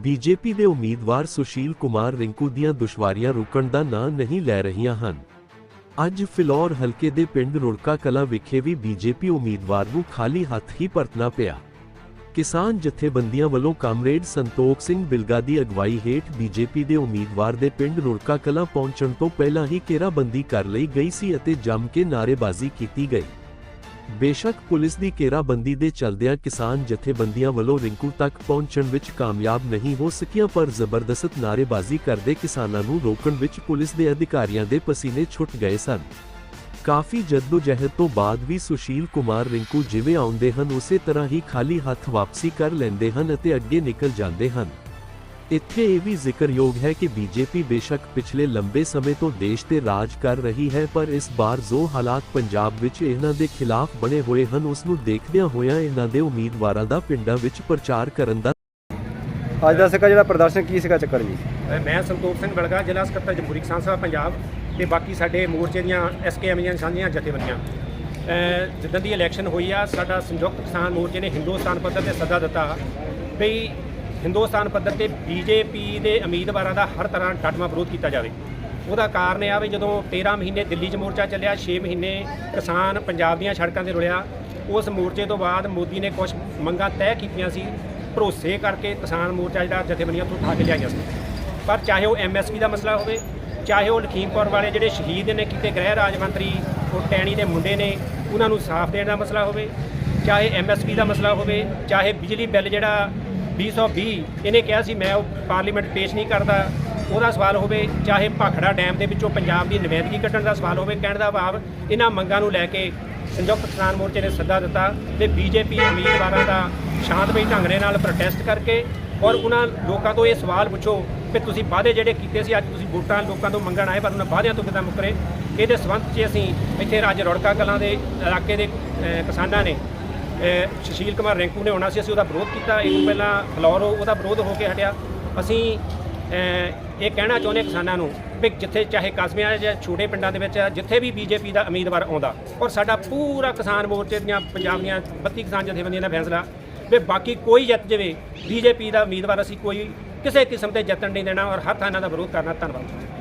BJP ਦੇ ਉਮੀਦਵਾਰ ਸੁਸ਼ੀਲ ਕੁਮਾਰ ਰਿੰਕੂ ਦੀਆਂ ਦੁਸ਼ਵਾਰੀਆਂ ਰੁਕਣ ਦਾ ਨਾਂ ਨਹੀਂ ਲੈ ਰਹੀਆਂ ਹਨ। ਅੱਜ ਫਿਲੌਰ ਹਲਕੇ ਦੇ ਪਿੰਡ ਰੁੜਕਾ ਕਲਾ ਵਿਖੇ ਵੀ ਬੀਜੇਪੀ ਉਮੀਦਵਾਰ ਨੂੰ ਖਾਲੀ ਹੱਥ ਹੀ ਪਰਤਣਾ ਪਿਆ। ਕਿਸਾਨ ਜਥੇਬੰਦੀਆਂ ਵੱਲੋਂ ਕਾਮਰੇਡ ਸੰਤੋਖ ਸਿੰਘ ਬਿਲਗਾ ਦੀ ਅਗਵਾਈ ਹੇਠ ਬੀਜੇਪੀ ਦੇ ਉਮੀਦਵਾਰ ਦੇ ਪਿੰਡ ਰੁੜਕਾ ਕਲਾ ਪਹੁੰਚਣ ਤੋਂ ਪਹਿਲਾਂ ਹੀ ਘੇਰਾਬੰਦੀ ਕਰ ਲਈ ਗਈ ਸੀ ਅਤੇ ਜੰਮ ਕੇ ਨਾਅਰੇਬਾਜ਼ੀ ਕੀਤੀ ਗਈ। ਬੇਸ਼ੱਕ ਪੁਲਿਸ ਦੀ ਘੇਰਾਬੰਦੀ ਦੇ ਚਲਦਿਆਂ ਕਿਸਾਨ ਜਥੇਬੰਦੀਆਂ ਵੱਲੋਂ ਰਿੰਕੂ ਤੱਕ ਪਹੁੰਚਣ ਵਿੱਚ ਕਾਮਯਾਬ ਨਹੀਂ ਹੋ ਸਕੀਆਂ, ਪਰ ਜ਼ਬਰਦਸਤ ਨਾਅਰੇਬਾਜ਼ੀ ਕਰਦੇ ਕਿਸਾਨਾਂ ਨੂੰ ਰੋਕਣ ਵਿੱਚ ਪੁਲਿਸ ਦੇ ਅਧਿਕਾਰੀਆਂ ਦੇ ਪਸੀਨੇ ਛੁੱਟ ਗਏ ਸਨ। ਕਾਫੀ ਜਹਿਦ ਤੋਂ ਬਾਅਦ ਵੀ ਸੁਸ਼ੀਲ ਕੁਮਾਰ ਰਿੰਕੂ ਜਿਵੇਂ ਆਉਂਦੇ ਹਨ, ਉਸੇ ਤਰ੍ਹਾਂ ਹੀ ਖਾਲੀ ਹੱਥ ਵਾਪਸੀ ਕਰ ਲੈਂਦੇ ਹਨ ਅਤੇ ਅੱਗੇ ਨਿਕਲ ਜਾਂਦੇ ਹਨ। ਇੱਥੇ ਇਹ ਵੀ ਜ਼ਿਕਰਯੋਗ ਹੈ ਕਿ ਬੀਜੇਪੀ ਬੇਸ਼ੱਕ ਪਿਛਲੇ ਲੰਬੇ ਸਮੇਂ ਤੋਂ ਦੇਸ਼ ਤੇ ਰਾਜ ਕਰ ਰਹੀ ਹੈ ਪਰ ਇਸ ਵਾਰ ਜੋ ਹਾਲਾਤ ਪੰਜਾਬ ਵਿੱਚ ਇਹਨਾਂ ਦੇ ਖਿਲਾਫ ਬਣੇ ਹੋਏ ਹਨ ਉਸ ਨੂੰ ਦੇਖਦਿਆਂ ਹੋਇਆਂ ਇਹਨਾਂ ਦੇ ਉਮੀਦਵਾਰਾਂ ਦਾ ਪਿੰਡਾਂ ਵਿੱਚ ਪ੍ਰਚਾਰ ਕਰਨ ਦਾ ਅੱਜ ਦਾ ਸੀਗਾ ਜਿਹੜਾ ਪ੍ਰਦਰਸ਼ਨ ਕੀ ਸੀਗਾ ਚੱਕਰ ਜੀ? ਮੈਂ ਸੰਤੋਖ ਸਿੰਘ ਬਲਗਾ ਜ਼ਿਲ੍ਹਾ ਸਕੱਤਰ ਜਮਹੂਰੀ ਕਿਸਾਨ ਸਭਾ ਪੰਜਾਬ ਤੇ ਬਾਕੀ ਸਾਡੇ ਮੋਰਚੇ ਦੀਆਂ ਐਸਕੇਐਮੀਆਂ ਸਾਂਝੀਆਂ ਜਥੇਬੰਦੀਆਂ। ਜਿੱਦਾਂ ਦੀ ਇਲੈਕਸ਼ਨ ਹੋਈ ਆ ਸਾਡਾ ਸੰਯੁਕਤ ਕਿਸਾਨ ਮੋਰਚੇ ਨੇ ਹਿੰਦੁਸਤਾਨ ਪੱਧਰ ਤੇ ਸੱਦਾ ਦਿੱਤਾ ਵੀ ਹਿੰਦੁਸਤਾਨ ਪੱਧਰ ਤੇ ਬੀਜੇਪੀ ਦੇ ਉਮੀਦਵਾਰਾਂ ਦਾ ਹਰ ਤਰ੍ਹਾਂ ਡਟਵਾਂ ਵਿਰੋਧ ਕੀਤਾ ਜਾਵੇ। ਉਹਦਾ ਕਾਰਨ ਇਹ ਆ ਵੀ ਜਦੋਂ 13 ਮਹੀਨੇ ਦਿੱਲੀ 'ਚ ਮੋਰਚਾ ਚੱਲਿਆ 6 ਮਹੀਨੇ ਕਿਸਾਨ ਪੰਜਾਬ ਦੀਆਂ ਸੜਕਾਂ ਤੇ ਰੁਲਿਆ, ਉਸ ਮੋਰਚੇ ਤੋਂ ਬਾਅਦ ਮੋਦੀ ਨੇ ਕੁਝ ਮੰਗਾਂ ਤੈਅ ਕੀਤੀਆਂ ਸੀ, ਭਰੋਸੇ ਕਰਕੇ ਕਿਸਾਨ ਮੋਰਚਾ ਜਿਹੜਾ ਜਥੇਬੰਦੀਆਂ ਤੋਂ ਉਠਾ ਕੇ ਲਿਆਈਆਂ ਸੀ। ਪਰ ਚਾਹੇ ਉਹ ਐਮਐਸਪੀ ਦਾ ਮਸਲਾ ਹੋਵੇ, ਚਾਹੇ ਉਹ ਲਖੀਮਪੁਰ ਵਾਲੇ ਜਿਹੜੇ ਸ਼ਹੀਦ ਨੇ ਕੀਤੇ ਗ੍ਰਹਿ ਰਾਜ ਮੰਤਰੀ, ਉਹ ਟੈਣੀ ਦੇ ਮੁੰਡੇ ਨੇ, ਉਹਨਾਂ ਨੂੰ ਸਾਫ਼ ਦੇਣ ਦਾ ਮਸਲਾ ਹੋਵੇ, ਚਾਹੇ ਐਮਐਸਪੀ ਦਾ ਮਸਲਾ ਹੋਵੇ, ਚਾਹੇ ਬਿਜਲੀ ਬਿੱਲ ਜਿਹੜਾ 220 ਇਹਨੇ ਕਿਹਾ ਸੀ, ਮੈਂ ਉਹ ਪਾਰਲੀਮੈਂਟ ਪੇਸ਼ ਨਹੀਂ ਕਰਦਾ। ਉਹਦਾ ਸਵਾਲ ਹੋਵੇ, ਚਾਹੇ ਭਾਖੜਾ ਡੈਮ ਦੇ ਵਿੱਚੋਂ ਪੰਜਾਬ ਦੀ ਨੁਮਾਇੰਦਗੀ ਕੱਢਣ ਦਾ ਸਵਾਲ ਹੋਵੇ, ਕਹਿਣ ਦਾ ਭਾਵ ਇਹਨਾਂ ਮੰਗਾਂ ਨੂੰ ਲੈ ਕੇ ਸੰਯੁਕਤ ਕਿਸਾਨ ਮੋਰਚੇ ਨੇ ਸੱਦਾ ਦਿੱਤਾ ਤੇ ਬੀਜੇਪੀ ਉਮੀਦਵਾਰਾਂ ਦਾ ਸ਼ਾਂਤਮਈ ਢੰਗ ਦੇ ਨਾਲ ਪ੍ਰੋਟੈਸਟ ਕਰਕੇ ਔਰ ਉਹਨਾਂ ਲੋਕਾਂ ਤੋਂ ਇਹ ਸਵਾਲ ਪੁੱਛੋ ਕਿ ਤੁਸੀਂ ਵਾਅਦੇ ਜਿਹੜੇ ਕੀਤੇ ਸੀ, ਅੱਜ ਤੁਸੀਂ ਵੋਟਾਂ ਲੋਕਾਂ ਤੋਂ ਮੰਗਣ ਆਏ, ਪਰ ਉਹਨਾਂ ਵਾਅਦਿਆਂ ਤੋਂ ਕਿਦਾਂ ਮੁੱਕਰੇ? ਇਹਦੇ ਸੰਬੰਧ 'ਚ ਅਸੀਂ ਇੱਥੇ ਰਾਜ ਰੌੜਕਾ ਕਲਾਂ ਦੇ ਇਲਾਕੇ ਦੇ ਕਿਸਾਨਾਂ ਨੇ ਸੁਸ਼ੀਲ ਕੁਮਾਰ ਰੈਂਕੂ ਨੇ ਆਉਣਾ ਸੀ, ਅਸੀਂ ਉਹਦਾ ਵਿਰੋਧ ਕੀਤਾ। ਇਹ ਤੋਂ ਪਹਿਲਾਂ ਫਲੋਰ ਉਹਦਾ ਵਿਰੋਧ ਹੋ ਕੇ ਹਟਿਆ। ਅਸੀਂ ਇਹ ਕਹਿਣਾ ਚਾਹੁੰਦੇ ਕਿਸਾਨਾਂ ਨੂੰ ਵੀ ਜਿੱਥੇ ਚਾਹੇ ਕਸਬਿਆਂ ਜਾਂ ਛੋਟੇ ਪਿੰਡਾਂ ਦੇ ਵਿੱਚ ਜਿੱਥੇ ਵੀ ਬੀਜੇਪੀ ਦਾ ਉਮੀਦਵਾਰ ਆਉਂਦਾ। ਔਰ ਸਾਡਾ ਪੂਰਾ ਕਿਸਾਨ ਮੋਰਚੇ ਦੀਆਂ ਪੰਜਾਬ ਦੀਆਂ 32 ਕਿਸਾਨ ਜਥੇਬੰਦੀਆਂ ਦਾ ਫੈਸਲਾ ਵੀ ਬਾਕੀ ਕੋਈ ਜਿੱਤ ਜਾਵੇ, ਬੀਜੇਪੀ ਦਾ ਉਮੀਦਵਾਰ ਅਸੀਂ ਕੋਈ ਕਿਸੇ ਕਿਸਮ ਦੇ ਜਿੱਤਣ ਨਹੀਂ ਦੇਣਾ ਔਰ ਹਰ ਇਹਨਾਂ ਦਾ ਵਿਰੋਧ ਕਰਨਾ ਧੰਨਵਾਦ।